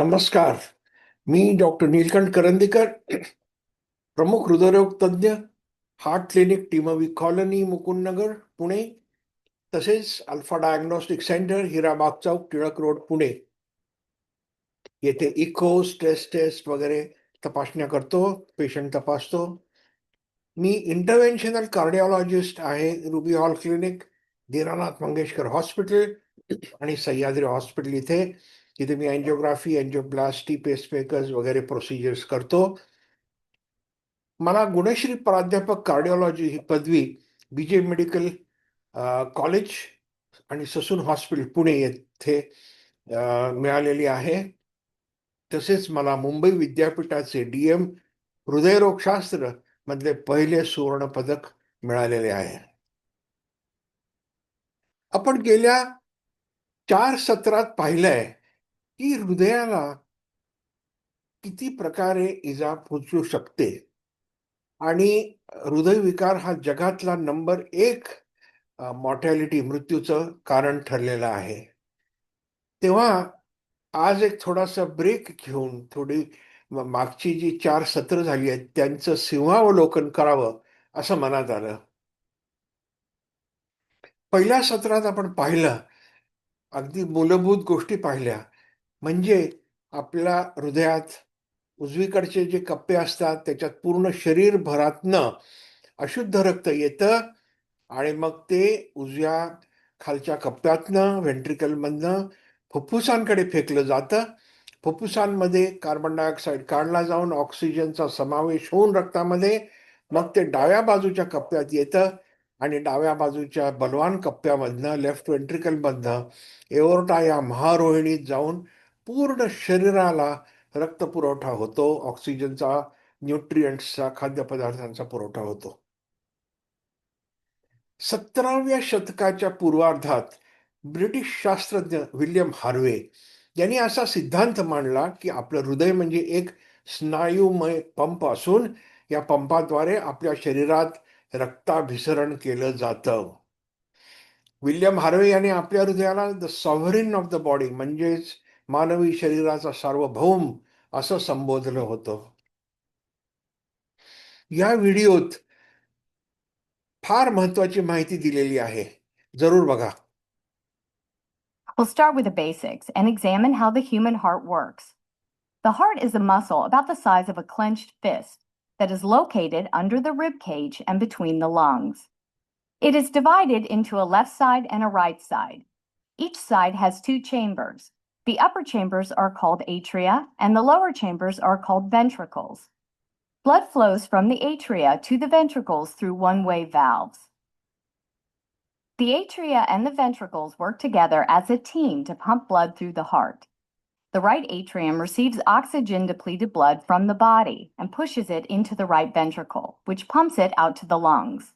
नमस्कार. मी डॉक्टर नीलकंठ करंदीकर प्रमुख हृदयरोग तज्ज्ञ heart clinic TMV colony Mukundnagar Pune तसेच अल्फा डायग्नोस्टिक सेंटर हिराबाग चौक टिळक रोड पुणे. येथे इको स्ट्रेस टेस्ट वगैरे तपासण्या करतो पेशंट तपासतो. मी इंटरव्हेन्शनल कार्डिओलॉजिस्ट आहे Ruby Hall Clinic Dinanath Mangeshkar Hospital आणि सह्याद्री हॉस्पिटल इथे. तिथे मी अँजिओग्राफी अँजिओप्लास्टी पेसमेकर्स वगैरे प्रोसिजर्स करतो. मला गुणश्री प्राध्यापक कार्डिओलॉजी ही पदवी बी जे मेडिकल कॉलेज आणि ससून हॉस्पिटल पुणे येथे मिळालेली आहे. तसेच मला मुंबई विद्यापीठाचे डी एम हृदयरोगशास्त्र मधले पहिले सुवर्ण पदक मिळालेले आहे. आपण गेल्या चार सत्रात पाहिलंय की हृदयाला किती प्रकारे इजा पोचू शकते? आणि हृदयविकार हा जगातला नंबर एक मॉर्टॅलिटी मृत्यूचं कारण ठरलेलं आहे. तेव्हा आज एक थोडासा ब्रेक घेऊन थोडी मागची जी चार सत्र झाली आहेत त्यांचं सिंहावलोकन करावं असं मनात आलं. पहिल्या सत्रात आपण पाहिलं अगदी मूलभूत गोष्टी पाहिल्या. म्हणजे आपल्या हृदयात उजवीकडचे जे कप्पे असतात त्याच्यात पूर्ण शरीरभरातनं अशुद्ध रक्त येतं आणि मग ते उजव्या खालच्या कप्प्यातनं व्हेंट्रिकलमधनं फुफ्फुसांकडे फेकलं जातं. फुफ्फुसांमध्ये कार्बन डायऑक्साईड काढला जाऊन ऑक्सिजनचा समावेश होऊन रक्तामध्ये मग ते डाव्या बाजूच्या कप्प्यात येतं आणि डाव्या बाजूच्या बलवान कप्प्यामधनं लेफ्ट व्हेंट्रिकलमधनं एओर्टा या महारोहिणीत जाऊन पूर्ण शरीराला रक्त पुरवठा होतो. ऑक्सिजनचा न्यूट्रियंट्सचा खाद्यपदार्थांचा पुरवठा होतो. सतराव्या शतकाच्या पूर्वार्धात ब्रिटिश शास्त्रज्ञ विल्यम हार्वे यांनी असा सिद्धांत मांडला की आपलं हृदय म्हणजे एक स्नायूमय पंप असून या पंपाद्वारे आपल्या शरीरात रक्ताभिसरण केलं जातं. विल्यम हार्वे यांनी आपल्या हृदयाला the sovereign of the body म्हणजेच मानवी शरीराचा सार्वभौम असं संबोधलं होतं या व्हिडिओत फार महत्वाची माहिती दिलेली आहे जरूर बघा We'll start with the basics and examine how the human heart works. The heart is a muscle about the size of a clenched fist that is located under the rib cage and between the lungs. It is divided into a left side and a right side. Each side has two chambers. the upper chambers are called atria and the lower chambers are called ventricles. Blood flows from the atria to the ventricles through one-way valves. The atria and the ventricles work together as a team to pump blood through the heart. The right atrium receives oxygen depleted blood from the body and pushes it into the right ventricle, which pumps it out to the lungs.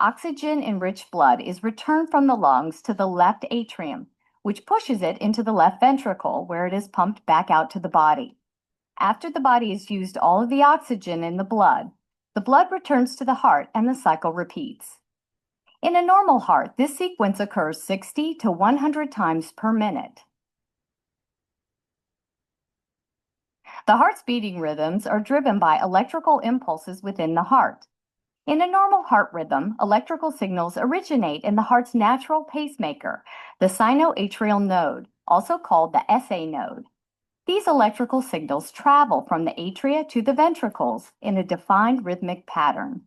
Oxygen enriched blood is returned from the lungs to the left atrium, which pushes it into the left ventricle, where it is pumped back out to the body. After the body has used all of the oxygen in the blood, the blood returns to the heart and the cycle repeats. In a normal heart, this sequence occurs 60 to 100 times per minute. The heart's beating rhythms are driven by electrical impulses within the heart. In a normal heart rhythm, electrical signals originate in the heart's natural pacemaker, the sinoatrial node, also called the SA node. These electrical signals travel from the atria to the ventricles in a defined rhythmic pattern.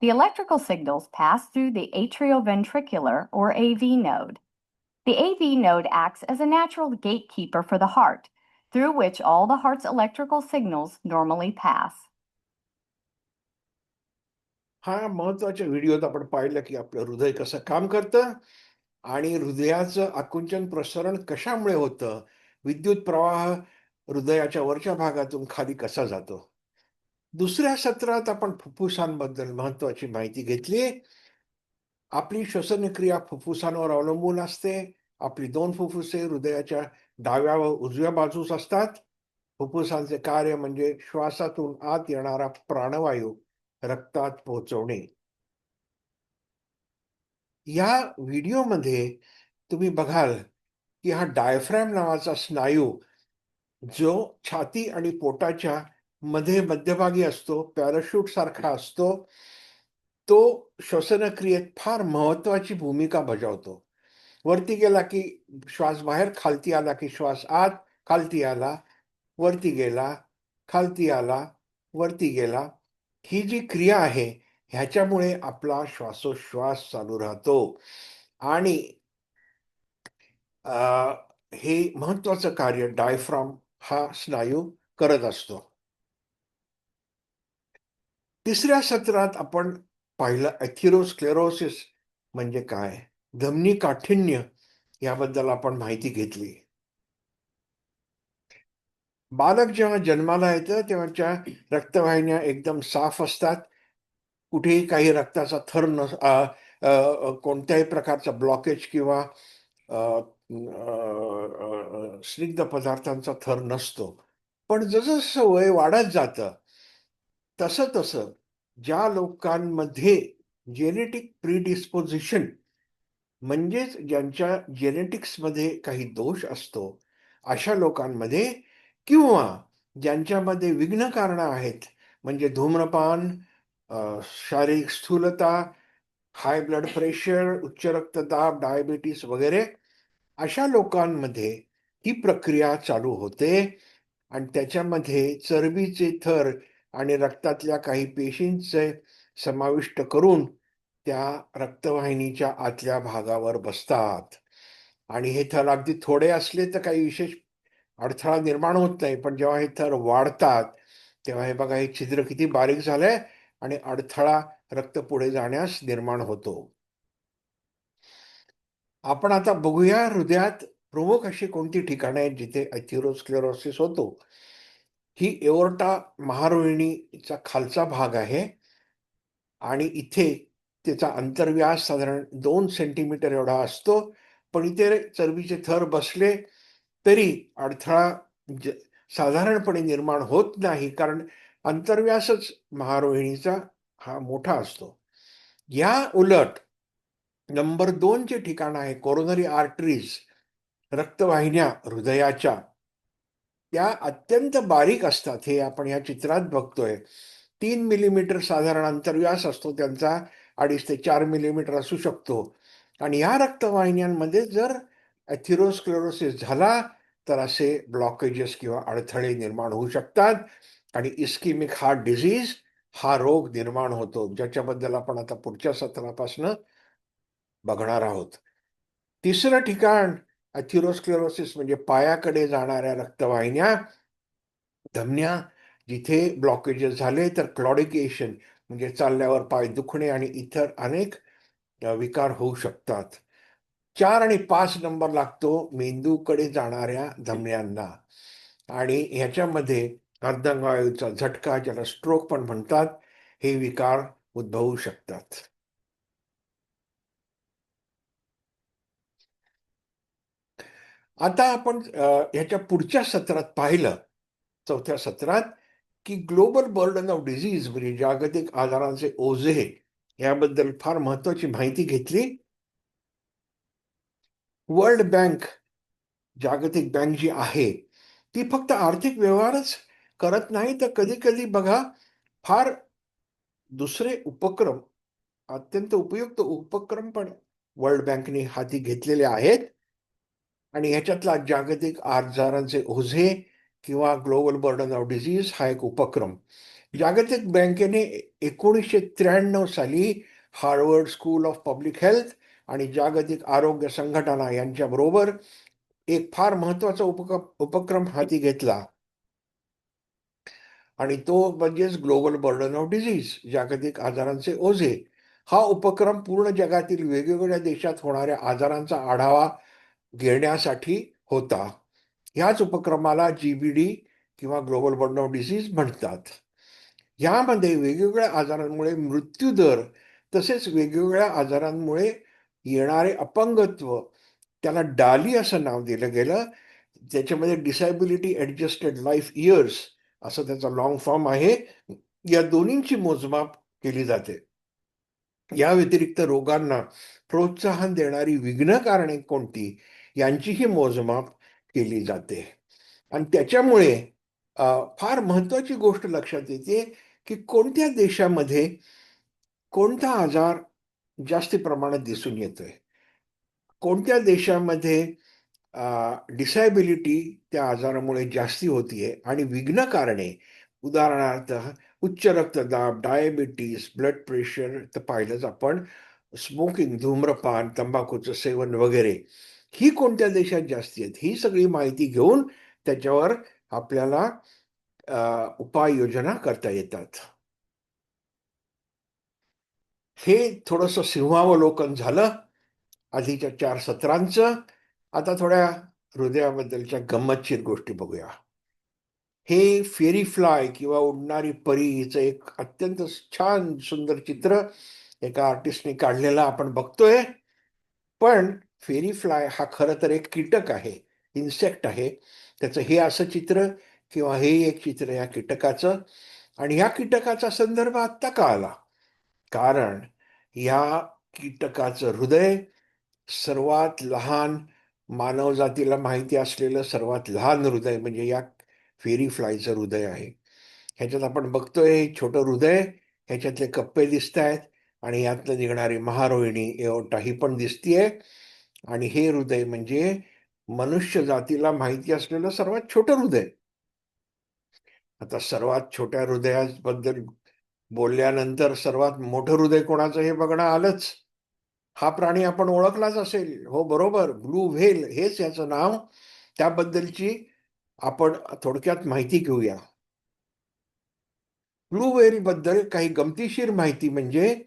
The electrical signals pass through the atrioventricular or AV node. The AV node acts as a natural gatekeeper for the heart, through which all the heart's electrical signals normally pass. हा महत्त्वाच्या व्हिडिओत आपण पाहिलं की आपलं हृदय कसं काम करतं आणि हृदयाचं आकुंचन प्रसरण कशामुळे होतं? विद्युत प्रवाह हृदयाच्या वरच्या भागातून खाली कसा जातो? दुसऱ्या सत्रात आपण फुफ्फुसांबद्दल महत्वाची माहिती घेतली. आपली श्वसनक्रिया फुफ्फुसांवर अवलंबून असते. आपली दोन फुफ्फुसे हृदयाच्या डाव्या व उजव्या बाजूस असतात. फुफ्फुसांचे कार्य म्हणजे श्वासातून आत येणारा प्राणवायू. रक्तात पोहोचवणे. या व्हिडिओमध्ये तुम्ही बघाल की हा डायफ्रॅम नावाचा स्नायू जो छाती आणि पोटाच्या मध्ये मध्यभागी असतो पॅराशूट सारखा असतो तो श्वसनक्रियेत फार महत्वाची भूमिका बजावतो. वरती गेला की श्वास बाहेर खालती आला की श्वास आत खालती आला वरती गेला खालती आला वरती गेला ही जी क्रिया आहे ह्याच्यामुळे आपला श्वासोश्वास चालू राहतो. आणि हे महत्वाचं कार्य डायफ्राम हा स्नायू करत असतो. तिसऱ्या सत्रात आपण पाहिलं ॲथिरोस्क्लेरोसिस म्हणजे काय? धमनी काठिण्य याबद्दल आपण माहिती घेतली. बालक जेव्हा जन्माला येतं तेव्हाच्या रक्तवाहिन्या एकदम साफ असतात. कुठेही काही रक्ताचा थर न कोणत्याही प्रकारचा ब्लॉकेज किंवा स्निग्ध पदार्थांचा थर नसतो. पण जसं वय वाढत जातं तसं तसं ज्या लोकांमध्ये जेनेटिक प्रिडिस्पोजिशन म्हणजेच ज्यांच्या जेनेटिक्समध्ये काही दोष असतो अशा लोकांमध्ये किंवा ज्यांच्यामध्ये विघ्न कारणं आहेत म्हणजे धूम्रपान शारीरिक स्थूलता हाय ब्लड प्रेशर उच्च रक्तदाब डायबिटीस वगैरे अशा लोकांमध्ये ही प्रक्रिया चालू होते आणि त्याच्यामध्ये चरबीचे थर आणि रक्तातल्या काही पेशींचे समाविष्ट करून त्या रक्तवाहिनीच्या आतल्या भागावर बसतात. आणि हे थर अगदी थोडे असले तर काही विशेष अडथळा निर्माण होत नाही. पण जेव्हा हे थर वाढतात तेव्हा हे बघा हे छिद्र किती बारीक झालंय आणि अडथळा रक्त पुढे जाण्यास निर्माण होतो. आपण आता बघूया हृदयात प्रमुख अशी कोणती ठिकाणे आहेत जिथे अथिरोस्क्लेरोसिस होतो. ही एओर्टा महारोहिणीचा खालचा भाग आहे आणि इथे त्याचा अंतर्व्यास साधारण दोन सेंटीमीटर एवढा असतो. पण इथे चरबीचे थर बसले तरी अडथळा ज- साधारणपणे निर्माण होत नाही कारण अंतर्व्यासच महारोहिणीचा हा मोठा असतो. या उलट नंबर दोनचे ठिकाण आहे कोरोनरी आर्टरीज रक्तवाहिन्या हृदयाच्या त्या अत्यंत बारीक असतात. हे आपण या चित्रात बघतोय. तीन मिलीमीटर साधारण अंतर्व्यास असतो त्यांचा अडीच ते चार मिलीमीटर असू शकतो. आणि या रक्तवाहिन्यांमध्ये जर ॲथिरोस्क्लेरोसिस झाला तर असे ब्लॉकेजेस किंवा अडथळे निर्माण होऊ शकतात. आणि इस्किमिक हार्ट डिझीज हा रोग निर्माण होतो ज्याच्याबद्दल आपण आता पुढच्या सत्रापासून बघणार आहोत. तिसरं ठिकाण अथिरोस्क्लेरोसिस म्हणजे पायाकडे जाणाऱ्या रक्तवाहिन्या धमन्या जिथे ब्लॉकेजेस झाले तर क्लॉडिकेशन म्हणजे चालल्यावर पाय दुखणे आणि इतर अनेक विकार होऊ शकतात. चार आणि पाच नंबर लागतो मेंदूकडे जाणाऱ्या धमन्यांना आणि ह्याच्यामध्ये अर्धांगवायूचा झटका ज्याला स्ट्रोक पण म्हणतात हे विकार उद्भवू शकतात. आता आपण ह्याच्या पुढच्या सत्रात पाहिलं चौथ्या सत्रात की ग्लोबल बर्डन ऑफ डिझीज म्हणजे जागतिक आजारांचे ओझे याबद्दल फार महत्वाची माहिती घेतली. वर्ल्ड बँक जागतिक बँक जी आहे ती फक्त आर्थिक व्यवहारच करत नाही. तर कधी कधी बघा फार दुसरे उपक्रम अत्यंत उपयुक्त उपक्रम पण वर्ल्ड बँकने हाती घेतलेले आहेत. आणि ह्याच्यातला जागतिक आजारांचे ओझे किंवा ग्लोबल बर्डन ऑफ डिझीज हा एक उपक्रम. जागतिक बँकेने एकोणीसशे त्र्याण्णव साली Harvard School of Public Health आणि जागतिक आरोग्य संघटना यांच्याबरोबर एक फार महत्त्वाचा उपक उपक्रम हाती घेतला. आणि तो म्हणजेच ग्लोबल बर्डन ऑफ डिझीज जागतिक आजारांचे ओझे. हा उपक्रम पूर्ण जगातील वेगवेगळ्या देशात होणाऱ्या आजारांचा आढावा घेण्यासाठी होता. ह्याच उपक्रमाला जीबीडी किंवा ग्लोबल बर्डन ऑफ डिसीज म्हणतात. यामध्ये वेगवेगळ्या आजारांमुळे मृत्यूदर तसेच वेगवेगळ्या आजारांमुळे येणारे अपंगत्व त्याला डाली असं नाव दिलं गेलं त्याच्यामध्ये डिसॅबिलिटी ॲडजस्टेड लाईफ इयर्स असं त्याचा लॉंग फॉर्म आहे. या दोन्हींची मोजमाप केली जाते. या व्यतिरिक्त रोगांना प्रोत्साहन देणारी विघ्न कारणे कोणती यांचीही मोजमाप केली जाते. आणि त्याच्यामुळे फार महत्वाची गोष्ट लक्षात येते की कोणत्या देशामध्ये कोणता आजार जास्ती प्रमाणात दिसून येतोय. कोणत्या देशामध्ये डिसॅबिलिटी त्या आजारामुळे जास्ती होतीये आणि विघ्न कारणे? उदाहरणार्थ उच्च रक्तदाब डायबिटीस ब्लड प्रेशर तर पाहिलंच आपण. स्मोकिंग धूम्रपान तंबाखूचं सेवन वगैरे. ही कोणत्या देशात जास्ती आहेत? ही सगळी माहिती घेऊन त्याच्यावर आपल्याला उपाययोजना करता येतात. हे थोडंसं सिंहावलोकन झालं आधीच्या चार सत्रांचं. आता थोड्या हृदयाबद्दलच्या गंमतशीर गोष्टी बघूया. हे फेरी फ्लाय किंवा उडणारी परी हिचं एक अत्यंत छान सुंदर चित्र एका आर्टिस्टने काढलेलं आपण बघतोय. पण फेरी फ्लाय हा खरं तर एक कीटक आहे इन्सेक्ट आहे. त्याचं हे असं चित्र किंवा हे एक चित्र या कीटकाचं. आणि ह्या कीटकाचा संदर्भ आत्ता का आला? कारण या कीटकाचं हृदय सर्वात लहान मानवजातीला माहिती असलेलं सर्वात लहान हृदय म्हणजे या फेरी फ्लायचं हृदय आहे. ह्याच्यात आपण बघतोय हे छोटं हृदय ह्याच्यातले कप्पे दिसत आहेत आणि यातनं निघणारी महारोहिणी एओटा ही पण दिसतीये. आणि हे हृदय म्हणजे मनुष्य जातीला माहिती असलेलं सर्वात छोटं हृदय. आता सर्वात छोट्या हृदयाबद्दल बोलल्यानंतर सर्वात मोठं हृदय कोणाचं हे बघणं आलंच. हा प्राणी आपण ओळखलाच असेल. हो बरोबर. ब्लू व्हेल हेच याचं नाव. त्याबद्दलची आपण थोडक्यात माहिती घेऊया. ब्लू व्हेल बद्दल काही गमतीशीर माहिती म्हणजे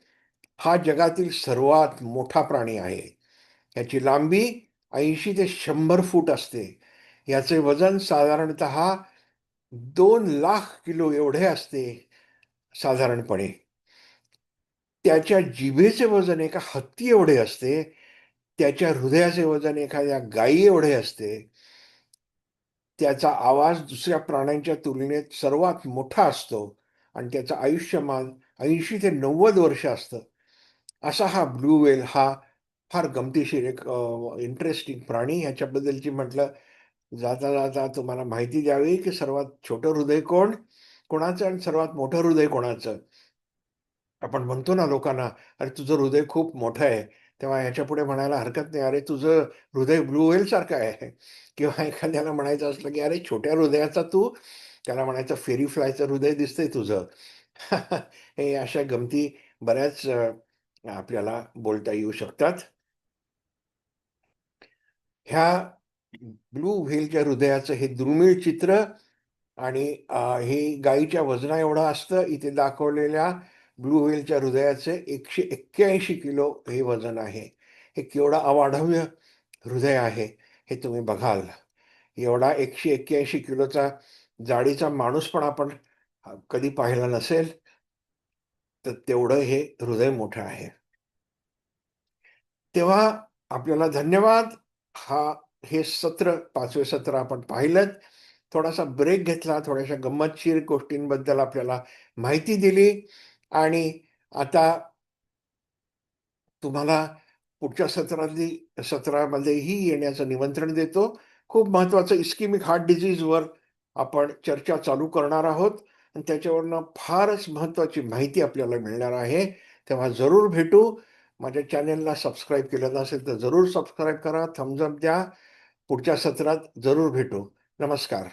हा जगातील सर्वात मोठा प्राणी आहे. याची लांबी ऐंशी ते शंभर फूट असते. याचे वजन साधारणत दोन लाख किलो एवढे असते. साधारणपणे. त्याच्या जिभेचे वजन एका हत्ती एवढे असते त्याच्या हृदयाचे वजन एखाद्या गायी एवढे असते त्याचा आवाज दुसऱ्या प्राण्यांच्या तुलनेत सर्वात मोठा असतो आणि त्याचं आयुष्यमान ऐंशी ते नव्वद वर्ष असतं. असा हा ब्लू वेल हा फार गमतीशीर एक इंटरेस्टिंग प्राणी. ह्याच्याबद्दलची म्हटलं जाता जाता तुम्हाला माहिती द्यावी की सर्वात छोटं हृदय कोण? कोणाचं आणि सर्वात मोठं हृदय कोणाचं? आपण म्हणतो ना लोकांना अरे तुझं हृदय खूप मोठं आहे. तेव्हा याच्यापुढे म्हणायला हरकत नाही अरे तुझं हृदय ब्लू व्हेल सारखं आहे. किंवा एखाद्याला म्हणायचं असलं की अरे छोट्या हृदयाचा तू. त्याला म्हणायचं फेरी फ्लायचं हृदय दिसतंय तुझं. हे अशा गमती बऱ्याच आपल्याला बोलता येऊ शकतात. ह्या ब्लू व्हेलच्या हृदयाचं हे दुर्मिळ चित्र आणि ही हे गायीच्या वजना एवढं असतं इथे दाखवलेल्या ब्लू व्हेलच्या हृदयाचे एकशे एक्क्याऐंशी किलो हे वजन आहे. हे केवढं अवाढव्य हृदय आहे हे तुम्ही बघाल. एवढा एकशे एक्क्याऐंशी किलोचा जाडीचा माणूस पण आपण कधी पाहिला नसेल तर तेवढं हे हृदय मोठं आहे. तेव्हा आपल्याला धन्यवाद. हा हे सत्र पाचवे सत्र आपण पाहिलं थोडासा ब्रेक घेतला थोड्याशा गंमतशीर गोष्टींबद्दल आपल्याला माहिती दिली आणि आता तुम्हाला पुढच्या सत्रातली सत्रामध्येही येण्याचं निमंत्रण देतो. खूप महत्वाचं इस्किमिक हार्ट डिझीजवर आपण चर्चा चालू करणार आहोत आणि त्याच्यावरनं फारच महत्वाची माहिती आपल्याला मिळणार आहे. तेव्हा जरूर भेटू. माझ्या चॅनेलला सबस्क्राईब केलं नसेल तर जरूर सबस्क्राईब करा थम्सअप द्या. पुढच्या सत्रात जरूर भेटू. नमस्कार